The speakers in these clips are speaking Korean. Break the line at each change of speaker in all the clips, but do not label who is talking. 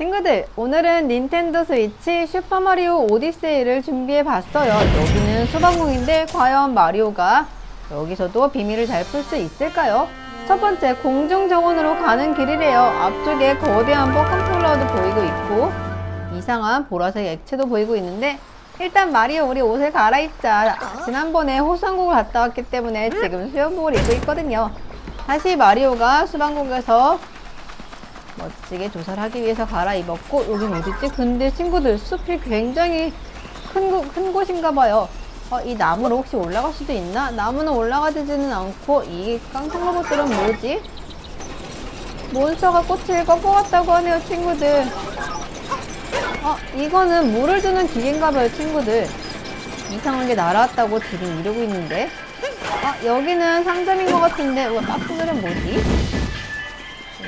친구들, 오늘은 닌텐도 스위치 슈퍼마리오 오디세이를 준비해 봤어요. 여기는 수방공인데 과연 마리오가 여기서도 비밀을 잘 풀 수 있을까요? 첫 번째, 공중 정원으로 가는 길이래요. 앞쪽에 거대한 뻐끔 폴라도 보이고 있고 이상한 보라색 액체도 보이고 있는데 일단 마리오 우리 옷을 갈아입자. 지난번에 호수왕국을 갔다 왔기 때문에 지금 수영복을 입고 있거든요. 다시 마리오가 수방국에서 멋지게 조사를 하기 위해서 갈아입었고 여긴 어디지? 근데 친구들 숲이 굉장히 큰, 곳- 큰 곳인가 봐요. 어, 이 나무로 혹시 올라갈 수도 있나? 나무는 올라가지는 않고 이 깡통 로봇들은 뭐지? 몬스터가 꽃을 꺾어갔다고 하네요 친구들. 어, 이거는 물을 주는 기계인가 봐요 친구들. 이상하게 날아왔다고 지금 이러고 있는데. 아, 여기는 상점인 것 같은데, 우와, 박스들은 뭐지?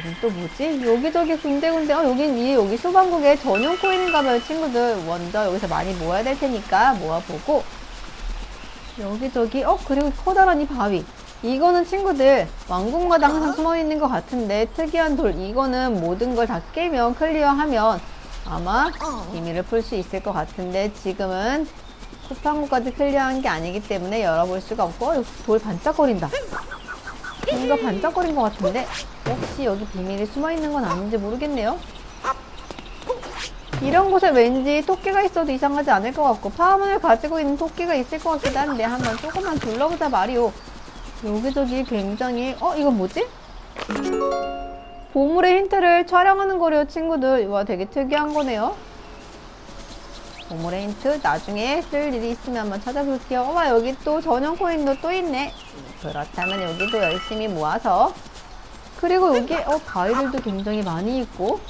여긴 또 뭐지? 여기저기 군데군데, 어, 여긴 이, 여기 소방국에 전용 코인인가 봐요, 친구들. 먼저 여기서 많이 모아야 될 테니까 모아보고. 여기저기, 어, 그리고 커다란 이 바위. 이거는 친구들, 왕국마다 항상 숨어 있는 것 같은데, 특이한 돌. 이거는 모든 걸 다 깨면, 클리어하면 아마 비밀을 풀 수 있을 것 같은데, 지금은 쿠팡구까지 클리어한 게 아니기 때문에 열어볼 수가 없고, 돌 반짝거린다. 뭔가 반짝거린 것 같은데 혹시 여기 비밀이 숨어 있는 건 아닌지 모르겠네요. 이런 곳에 왠지 토끼가 있어도 이상하지 않을 것 같고 파문을 가지고 있는 토끼가 있을 것 같기도 한데 한번 조금만 둘러보자 마리오. 여기저기 굉장히 어 이건 뭐지? 보물의 힌트를 촬영하는 거래요 친구들. 와 되게 특이한 거네요. 힌트 나중에 쓸 일이 있으면 한번 찾아볼게요. 와 여기 또 전용 코인도 또 있네. 그렇다면 여기도 열심히 모아서 그리고 여기 어 바위들도 굉장히 많이 있고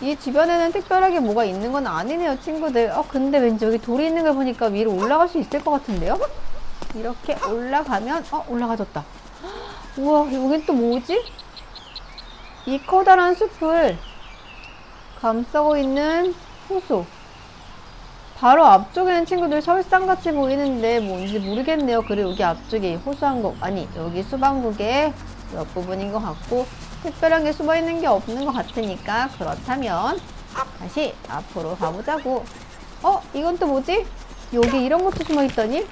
이 주변에는 특별하게 뭐가 있는 건 아니네요 친구들. 어 근데 왠지 여기 돌이 있는 걸 보니까 위로 올라갈 수 있을 것 같은데요? 이렇게 올라가면 어 올라가졌다. 우와 여긴 또 뭐지? 이 커다란 숲을 감싸고 있는 호수. 바로 앞쪽에는 친구들 설상같이 보이는데 뭔지 모르겠네요. 그리고 여기 앞쪽에 이 호수왕국, 아니, 여기 수방국의 옆부분인 것 같고, 특별한 게 숨어 있는 게 없는 것 같으니까, 그렇다면, 다시 앞으로 가보자고. 어? 이건 또 뭐지? 여기 이런 것도 숨어 있더니?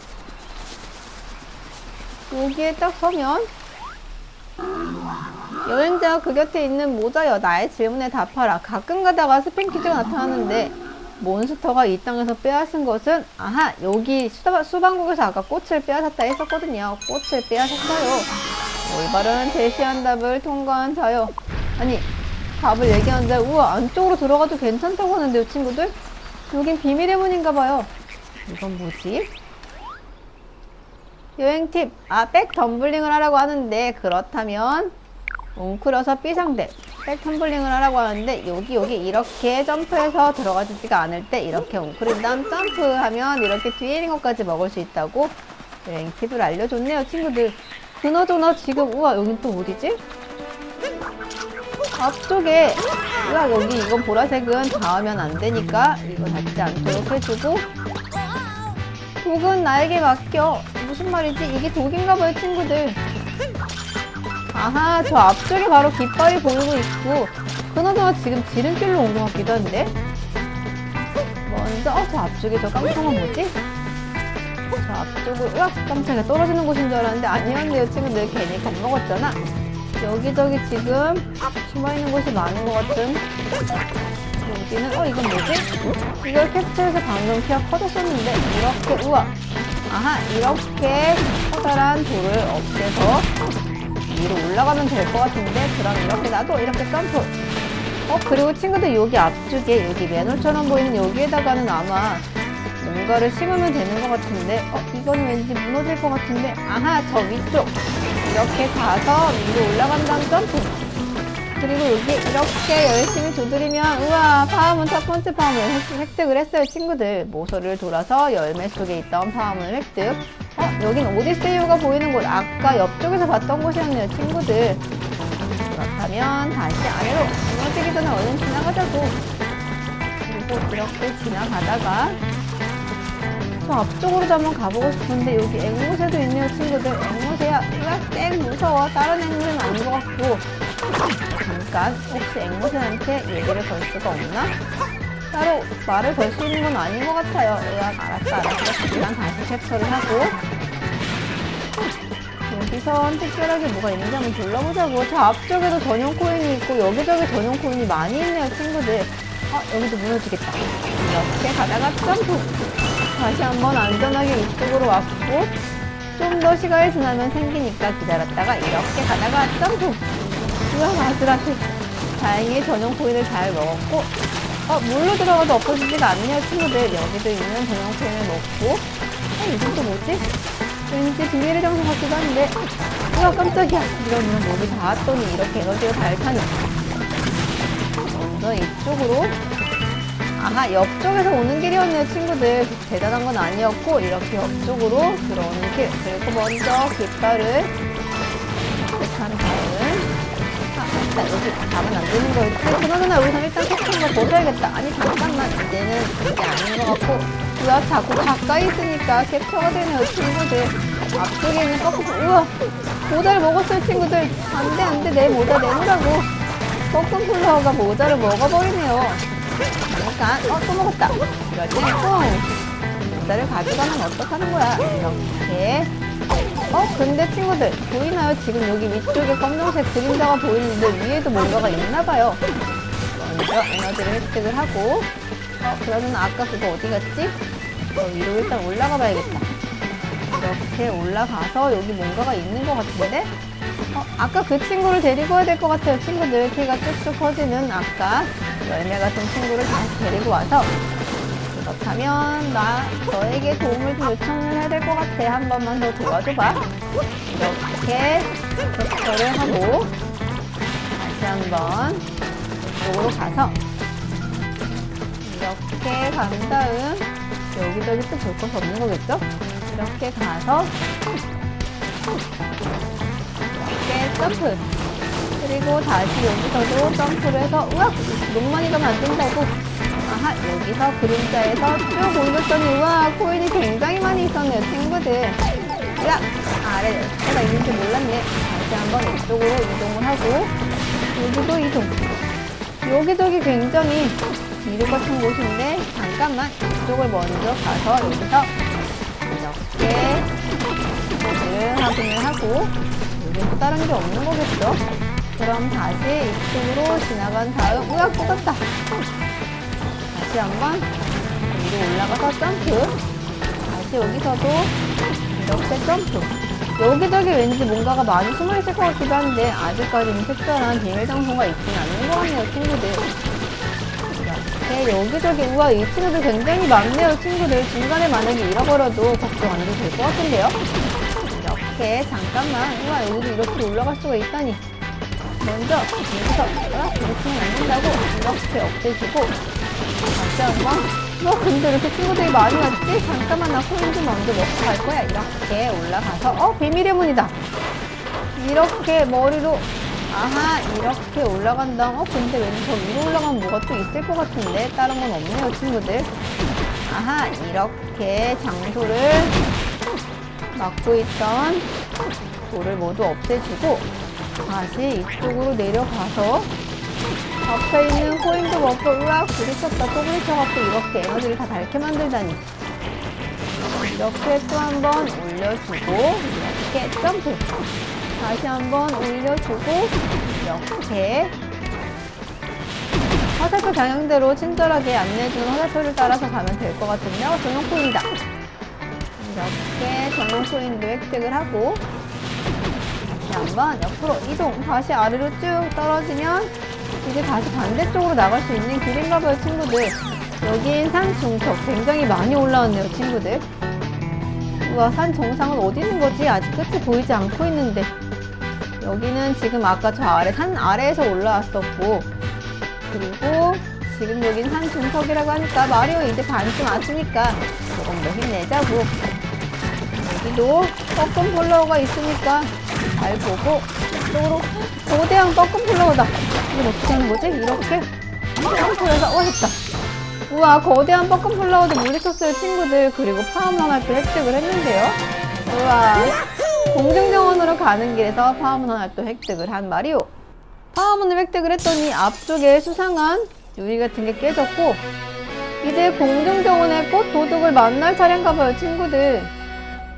여기에 딱 서면, 여행자 그 곁에 있는 모자여 나의 질문에 답하라. 가끔 가다가 스팸 퀴즈가 나타나는데 몬스터가 이 땅에서 빼앗은 것은 아하 여기 수다, 수방국에서 아까 꽃을 빼앗았다 했었거든요. 꽃을 빼앗았어요. 올바른 제시한 답을 통과한 자요. 아니 답을 얘기하는데 우와 안쪽으로 들어가도 괜찮다고 하는데요 친구들? 여긴 비밀의 문인가 봐요. 이건 뭐지? 여행 팁. 아, 백 덤블링을 하라고 하는데 그렇다면 웅크려서 삐상대 백 텀블링을 하라고 하는데 여기 여기 이렇게 점프해서 들어가지가 않을 때 이렇게 웅크린 다음 점프하면 이렇게 뒤에 있는 것까지 먹을 수 있다고? 여행 팁을 알려줬네요 친구들. 그나저나 지금 우와 여긴 또 어디지? 앞쪽에 우와 여기 이건 보라색은 닿으면 안 되니까 이거 닿지 않도록 해주고. 독은 나에게 맡겨. 무슨 말이지? 이게 독인가 봐요 친구들 아하, 저 앞쪽에 바로 깃발이 보이고 있고, 그나저나 지금 지름길로 온 것 같기도 한데? 먼저, 어, 저 앞쪽에 저 깡통은 뭐지? 저 앞쪽으로, 으악! 깜짝이야. 떨어지는 곳인 줄 알았는데 아니었네요, 친구들. 괜히 겁먹었잖아. 여기저기 지금 숨어 있는 곳이 많은 것 같은. 여기는, 어, 이건 뭐지? 이걸 캡처해서 방금 피가 커졌었는데, 이렇게, 우와! 아하, 이렇게 커다란 돌을 없애서 위로 올라가면 될 것 같은데 그럼 이렇게 나도 이렇게 점프. 어 그리고 친구들 여기 앞쪽에 여기 맨홀처럼 보이는 여기에다가는 아마 뭔가를 심으면 되는 것 같은데 어 이건 왠지 무너질 것 같은데 아하 저 위쪽. 이렇게 가서 위로 올라간 다음 점프 그리고 여기 이렇게 열심히 두드리면 우와 파워문 첫 번째 획- 획득을 했어요 친구들. 모서리를 돌아서 열매 속에 있던 파워문을 획득. 어 여긴 오디세이유가 보이는 곳. 아까 옆쪽에서 봤던 곳이었네요 친구들. 그렇다면 다시 아래로 무너지기 전에 얼른 지나가자고. 그리고 이렇게 지나가다가 저 앞쪽으로도 한번 가보고 싶은데 여기 앵무새도 있네요 친구들. 앵무새야 으악 땡 무서워. 다른 앵무새는 아닌 것 같고 잠깐 혹시 앵무새한테 얘기를 걸 수가 없나? 따로 말을 걸 수 있는 건 아닌 것 같아요. 으악, 알았어, 알았어. 일단 다시 캡처를 하고. 여기선 특별하게 뭐가 있는지 한번 둘러보자고. 저 앞쪽에도 전용 코인이 있고, 여기저기 전용 코인이 많이 있네요, 친구들. 아, 여기도 무너지겠다. 이렇게 가다가 점프. 다시 한번 안전하게 이쪽으로 왔고, 좀 더 시간이 지나면 생기니까 기다렸다가 이렇게 가다가 점프. 우와, 아슬아슬. 다행히 전용 코인을 잘 먹었고, 어, 물로 들어가도 없어지지가 않네요, 친구들. 여기도 있는 전용 코인을 먹고. 어, 이건 또 뭐지? 왠지 비밀의 장소 같기도 한데. 우와, 깜짝이야. 이런 몸이 닿았더니 이렇게 에너지가 닳다니. 먼저 이쪽으로. 아하, 옆쪽에서 오는 길이었네요, 친구들. 대단한 건 아니었고, 이렇게 옆쪽으로 들어오는 길. 그리고 먼저 깃발을 아, 맞다. 여기 가면 안 되는 거였지? 그나저나 여기서 일단 속한 거 벗어야겠다. 아니, 잠깐만. 이제는 그게 아닌 것 같고. 우와, 자꾸 가까이 있으니까 캡처가 되네요, 친구들. 앞쪽에 있는 꺾고, 우와! 모자를 먹었어요, 친구들. 안 돼, 안 돼. 내 모자 내놓으라고. 꺾은 플라워가 모자를 먹어버리네요. 잠깐, 어, 또 먹었다. 이럴 때, 뽕! 모자를 가져가면 어떡하는 거야? 이렇게. 어, 근데 친구들, 보이나요? 지금 여기 위쪽에 검정색 그림자가 보이는데 위에도 뭔가가 있나봐요. 먼저 에너지를 획득을 하고, 어, 그러면 아까 그거 어디 갔지? 어, 위로 일단 올라가 봐야겠다. 이렇게 올라가서 여기 뭔가가 있는 것 같은데? 어, 아까 그 친구를 데리고 와야 될 것 같아요. 친구들 키가 쭉쭉 커지는 아까 열매 같은 친구를 다시 데리고 와서 그렇다면 나 너에게 도움을 좀 요청을 해야 될 것 같아. 한 번만 더 도와줘봐. 이렇게 캡처를 하고 다시 한번 이쪽으로 가서 이렇게 간 다음 여기저기 또 볼 것이 없는 거겠죠? 이렇게 가서 이렇게 점프 그리고 다시 여기서도 점프를 해서 우와 너무 많이 가면 안 된다고 아 하 여기서 그림자에서 쭉 올렸더니 우와 코인이 굉장히 많이 있었네요 친구들. 야 아래 내가 있는지 몰랐네. 다시 한번 이쪽으로 이동을 하고 여기도 이동. 여기저기 굉장히 미르 같은 곳인데 잠깐만 이쪽을 먼저 가서 여기서 이렇게 모드를 확인을 하고 여기 또 다른 게 없는 거겠죠? 그럼 다시 이쪽으로 지나간 다음 우야 꽂았다 다시 한번 위로 올라가서 점프. 다시 여기서도 이렇게 점프. 여기저기 왠지 뭔가가 많이 숨어있을 것 같기도 한데 아직까지는 특별한 비밀 장소가 있진 않는 것 같네요 친구들. 이렇게 여기저기 우와 이 친구들 굉장히 많네요 친구들. 중간에 만약에 잃어버려도 걱정 안 해도 될 것 같은데요? 이렇게 잠깐만. 우와 여기도 이렇게 올라갈 수가 있다니. 먼저 여기서 아, 부딪히면 안 된다고. 이렇게 없애주고 한번 뭐 근데 이렇게 친구들이 많이 왔지? 잠깐만 나 코인 좀 먼저 먹고 갈 거야. 이렇게 올라가서. 어 비밀의 문이다. 이렇게 머리로. 아하 이렇게 올라간 다음 어 근데 왠지 저 위로 올라가면 뭐가 또 있을 것 같은데? 다른 건 없네요 친구들. 아하 이렇게 장소를 막고 있던 돌을 모두 없애주고 다시 이쪽으로 내려가서 앞에 있는 코인도 먹고 으악 부딪혔다 또 부딪혀갖고 이렇게 에너지를 다 닳게 만들다니. 이렇게 또 한 번 올려주고 이렇게 점프. 다시 한 번 올려주고 이렇게. 화살표 방향대로 친절하게 안내해주는 화살표를 따라서 가면 될 것 같은데 어, 전용 코인이다. 이렇게 전용 코인도 획득을 하고 다시 한번 옆으로 이동. 다시 아래로 쭉 떨어지면 이제 다시 반대쪽으로 나갈 수 있는 길인가 봐요 친구들. 여긴 산 중턱 굉장히 많이 올라왔네요 친구들. 우와 산 정상은 어디 있는 거지? 아직 끝이 보이지 않고 있는데. 여기는 지금 아까 저 아래 산 아래에서 올라왔었고. 그리고 지금 여긴 산 중턱이라고 하니까 마리오 이제 반쯤 왔으니까 조금 더 힘내자고. 여기도 뻐끔 플로어가 있으니까 잘 보고 이쪽으로 거대한 뻐끔 플로어다. 이건 어떻게 하는 거지? 이렇게? 점프해서 어 했다. 우와 거대한 뻐끔 플라워도 물리쳤어요 친구들 그리고 파워문 할도 획득을 했는데요. 우와 공중정원으로 가는 길에서 파워문 할도 획득을 한 마리오. 파워문을 획득을 했더니 앞쪽에 수상한 유리 같은 게 깨졌고 이제 공중정원의 꽃 도둑을 만날 차례인가 봐요 친구들.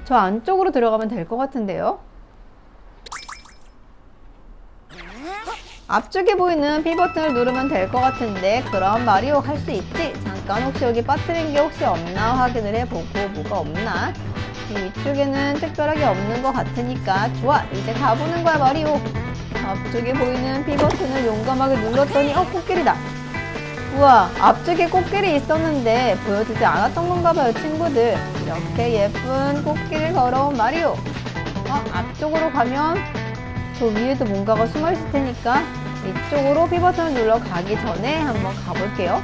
저 안쪽으로 들어가면 될 것 같은데요 앞쪽에 보이는 P 버튼을 누르면 될 것 같은데 그럼 마리오 할 수 있지? 잠깐 혹시 여기 빠뜨린 게 혹시 없나 확인을 해보고 뭐가 없나? 이 위쪽에는 특별하게 없는 것 같으니까 좋아 이제 가보는 거야 마리오 앞쪽에 보이는 P 버튼을 용감하게 눌렀더니 어 코끼리다 우와 앞쪽에 코끼리 있었는데 보여주지 않았던 건가 봐요 친구들 이렇게 예쁜 코끼리를 걸어온 마리오 어 앞쪽으로 가면 저 위에도 뭔가가 숨어 있을 테니까 이쪽으로 P 버튼을 눌러 가기 전에 한번 가볼게요.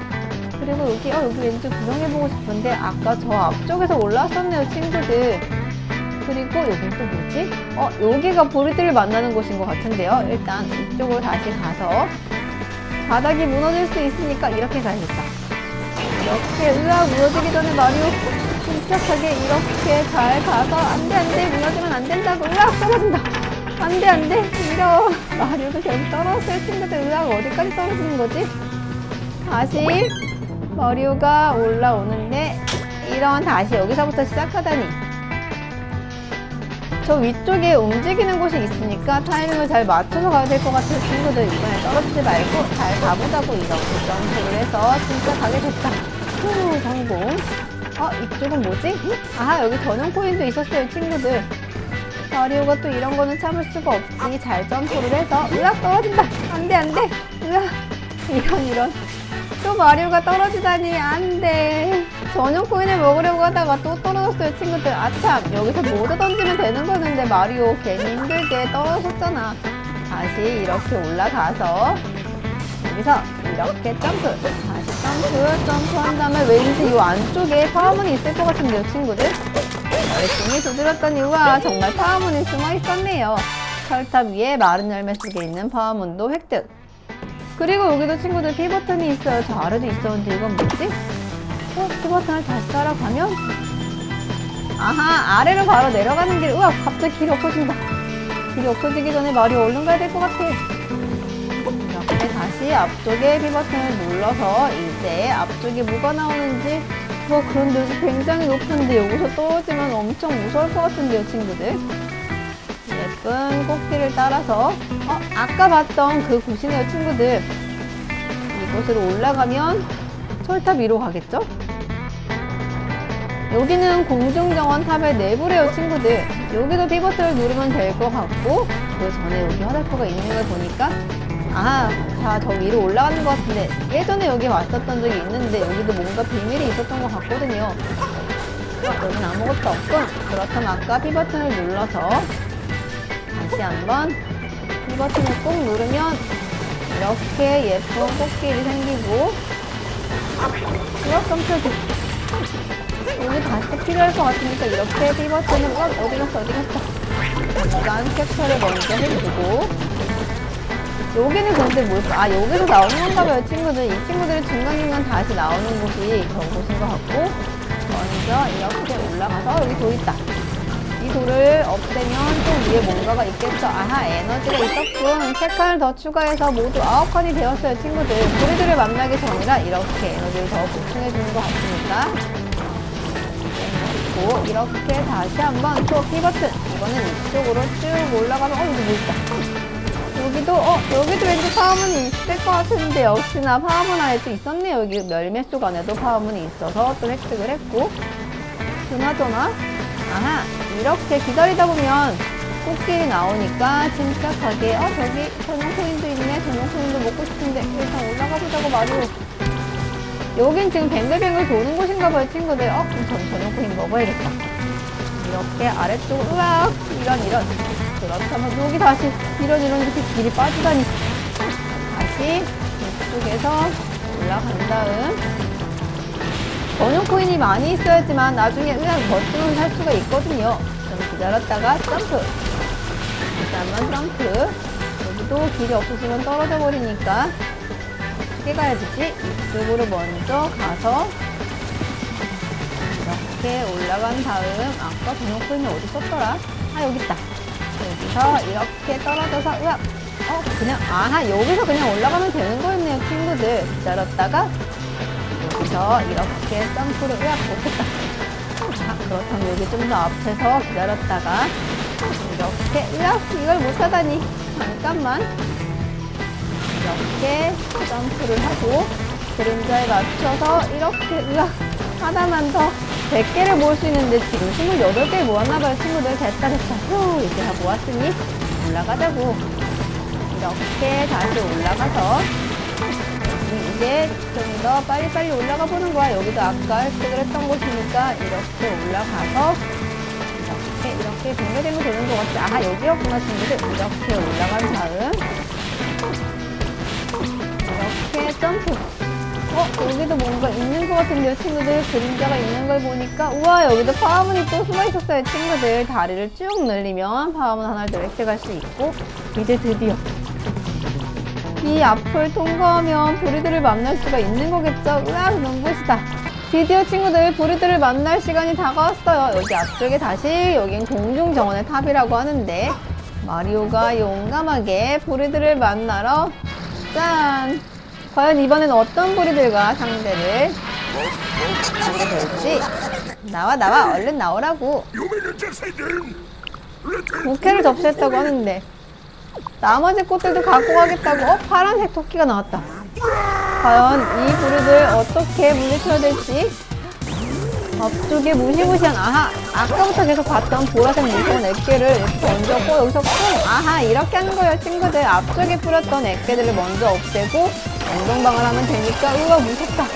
그리고 여기 어 여기 왠지 구경해보고 싶은데 아까 저 앞쪽에서 올라왔었네요 친구들. 그리고 여긴 또 뭐지? 어 여기가 보리들을 만나는 곳인 것 같은데요. 일단 이쪽으로 다시 가서 바닥이 무너질 수 있으니까 이렇게 가야겠다. 이렇게 으악 무너지기 전에 마리오 침착하게 이렇게 잘 가서 안돼 안돼 무너지면 안 된다고 으악 떨어진다. 안돼 안돼. 이러 마리오도 결국 떨어졌어요. 친구들 으악 어디까지 떨어지는 거지? 다시 마리오가 올라오는데 이런 다시 여기서부터 시작하다니. 저 위쪽에 움직이는 곳이 있으니까 타이밍을 잘 맞춰서 가야 될 것 같아요. 친구들 이번에 떨어지지 말고 잘 가보자고 이렇게 점프를 해서 진짜 가게 됐다. 후 성공. 어 이쪽은 뭐지? 아하 여기 전용 코인도 있었어요 친구들 마리오가 또 이런 거는 참을 수가 없지 잘 점프를 해서 으악 떨어진다. 안돼 안돼. 으악. 이런 이런. 또 마리오가 떨어지다니 안돼. 전용 코인을 먹으려고 하다가 또 떨어졌어요 친구들. 아참 여기서 모두 던지면 되는 거였는데 마리오 괜히 힘들게 떨어졌잖아. 다시 이렇게 올라가서 여기서 이렇게 점프. 다시 점프 점프한 다음에 왠지 이 안쪽에 파워문이 있을 것 같은데요 친구들 열심히 두드렸더니 우와 정말 파워문이 숨어 있었네요. 철탑 위에 마른 열매 속에 있는 파워문도 획득. 그리고 여기도 친구들 P 버튼이 있어요. 저 아래도 있었는데 이건 뭐지? 어, P 버튼을 다시 따라가면 아하 아래로 바로 내려가는 길. 우와 갑자기 길이 없어진다. 길이 없어지기 전에 말이 얼른 가야 될 것 같아. 이렇게 다시 앞쪽에 P 버튼을 눌러서 이제 앞쪽에 뭐가 나오는지 와 그런데 여기 굉장히 높은데 여기서 떨어지면 엄청 무서울 것 같은데요 친구들. 예쁜 꽃길을 따라서 어 아까 봤던 그 곳이네요 친구들. 이곳으로 올라가면 철탑 위로 가겠죠? 여기는 공중정원 탑의 내부래요 친구들. 여기도 피버튼을 누르면 될 것 같고 그 전에 여기 화살표가 있는 걸 보니까 아, 자, 저 위로 올라가는 것 같은데 예전에 여기 왔었던 적이 있는데 여기도 뭔가 비밀이 있었던 것 같거든요. 어, 여긴 아무것도 없군. 그렇다면 아까 P 버튼을 눌러서 다시 한번 P 버튼을 꼭 누르면 이렇게 예쁜 꽃길이 생기고 이렇게 깜짝이 여기 다시 또 필요할 것 같으니까 이렇게 P 버튼을 어, 어디 갔어 어디 갔어 일단 캡처를 먼저 해주고 여기는 근데 뭘까? 아, 여기서 나오는 건가 봐요, 친구들. 이 친구들이 중간중간 다시 나오는 곳이 저곳인 것 같고, 먼저 이렇게 올라가서 여기 돌 있다. 이 돌을 없애면 또 위에 뭔가가 있겠죠. 아하, 에너지가 있었군. 세 칸을 더 추가해서 모두 아홉 칸이 되었어요, 친구들. 우리들을 만나기 전이라 이렇게 에너지를 더 보충해 주는 것 같으니까. 그리고 이렇게 다시 한번 또 P버튼. 이거는 이쪽으로 쭉 올라가면, 어, 여기 뭐 있다. 여기도 어 여기도 왠지 파워문이 있을 것 같은데 역시나 파워문 안에 또 있었네요. 여기 열매 속 안에도 파워문이 있어서 또 획득을 했고. 그나저나 아하 이렇게 기다리다 보면 꽃길이 나오니까 침착하게 어 저기 전용 코인도 있네. 전용 코인도 먹고 싶은데 일단 올라가 보자고 마리오. 여긴 지금 뱅글뱅글 도는 곳인가 봐요 친구들. 어 그럼 전 전용 코인 먹어야겠다. 이렇게 아래쪽으로 으악 이런 이런 그렇다면 여기 다시 이런 이런 이렇게 길이 빠지다니. 다시 이쪽에서 올라간 다음. 전용 코인이 많이 있어야지만 나중에 그냥 멋지면 살 수가 있거든요. 좀 기다렸다가 점프. 한번 점프. 여기도 길이 없어지면 떨어져 버리니까 어떻게 가야 되지? 이쪽으로 먼저 가서 이렇게 올라간 다음. 아까 전용 코인이 어디 썼더라? 아 여기 있다 여기서 이렇게 떨어져서 으악 어, 그냥, 아하, 여기서 그냥 올라가면 되는 거였네요, 친구들. 기다렸다가, 여기서 이렇게 점프를, 으악, 못했다. 자, 그렇다면 여기 좀 더 앞에서 기다렸다가, 이렇게, 으악, 이걸 못하다니. 잠깐만. 이렇게 점프를 하고, 그림자에 맞춰서 이렇게, 으악, 하나만 더 100개를 모을 수 있는데 지금 28개 모았나봐요, 친구들. 됐다, 됐다. 휴, 이제 다 모았으니 올라가자고. 이렇게 다시 올라가서 이제 좀 더 빨리빨리 올라가 보는 거야. 여기도 아까 획득을 했던 곳이니까 이렇게 올라가서 이렇게 이렇게 뱅글뱅글 도는 것 같지? 아하 여기였구나 친구들. 이렇게 올라간 다음 이렇게 점프. 어 여기도 뭔가 있는 것 같은데요 친구들 그림자가 있는 걸 보니까 우와 여기도 파워문이 또 숨어 있었어요 친구들 다리를 쭉 늘리면 파워문 하나를 더 획득할 수 있고 이제 드디어 이 앞을 통과하면 보리들을 만날 수가 있는 거겠죠? 으악, 눈부시다. 드디어 친구들 보리들을 만날 시간이 다가왔어요. 여기 앞쪽에 다시 여긴 공중정원의 탑이라고 하는데 마리오가 용감하게 보리들을 만나러 짠! 과연 이번엔 어떤 보리들과 상대를 하게 될지 나와 나와 얼른 나오라고. 부캐를 접수했다고 하는데 나머지 꽃들도 갖고 가겠다고. 어 파란색 토끼가 나왔다. 과연 이 부르들 어떻게 물리쳐야 될지 앞쪽에 무시무시한 아하 아까부터 계속 봤던 보라색 무서운 액계를 던졌고 여기서 쿵 아하 이렇게 하는 거예요 친구들. 앞쪽에 뿌렸던 액계들을 먼저 없애고 엉덩방을 하면 되니까 우와 무섭다.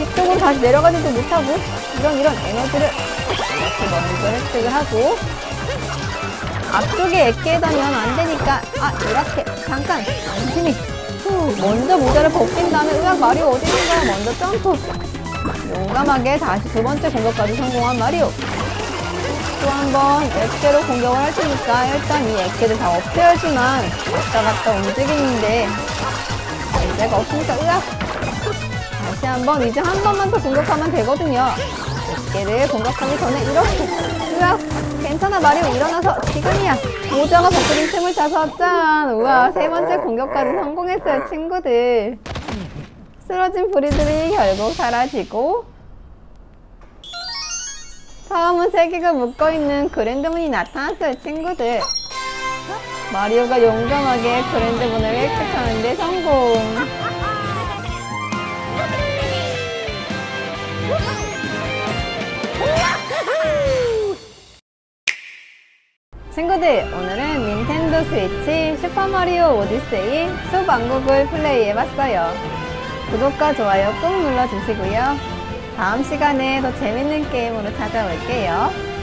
이쪽으로 다시 내려가지도 못하고 이런 이런 에너지를 이렇게 먼저 획득을 하고 앞쪽에 애끼에 다니면 안 되니까 아 이렇게 잠깐 안심히 후, 먼저 모자를 벗긴 다음에 으악 마리오 어디 있는 거야? 먼저 점프. 용감하게 다시 두 번째 공격까지 성공한 마리오. 또 한 번 액계로 공격을 할 테니까 일단 이 액계를 다 없애야지만 왔다 갔다 움직이는데 문제가 없으니까 으악. 다시 한번 이제 한 번만 더 공격하면 되거든요. 액계를 공격하기 전에 이렇게 으악. 괜찮아 마리오 일어나서 지금이야. 모자가 벗겨진 틈을 타서 짠. 우와 세 번째 공격까지 성공했어요 친구들. 쓰러진 부리들이 결국 사라지고 다음은 세 개가 묶어있는 그랜드문이 나타났어요 친구들 마리오가 용감하게 그랜드문을 획득하는데 성공. 친구들 오늘은 닌텐도 스위치 슈퍼마리오 오디세이 수방국을 플레이해봤어요. 구독과 좋아요 꾹 눌러주시고요. 다음 시간에 더 재밌는 게임으로 찾아올게요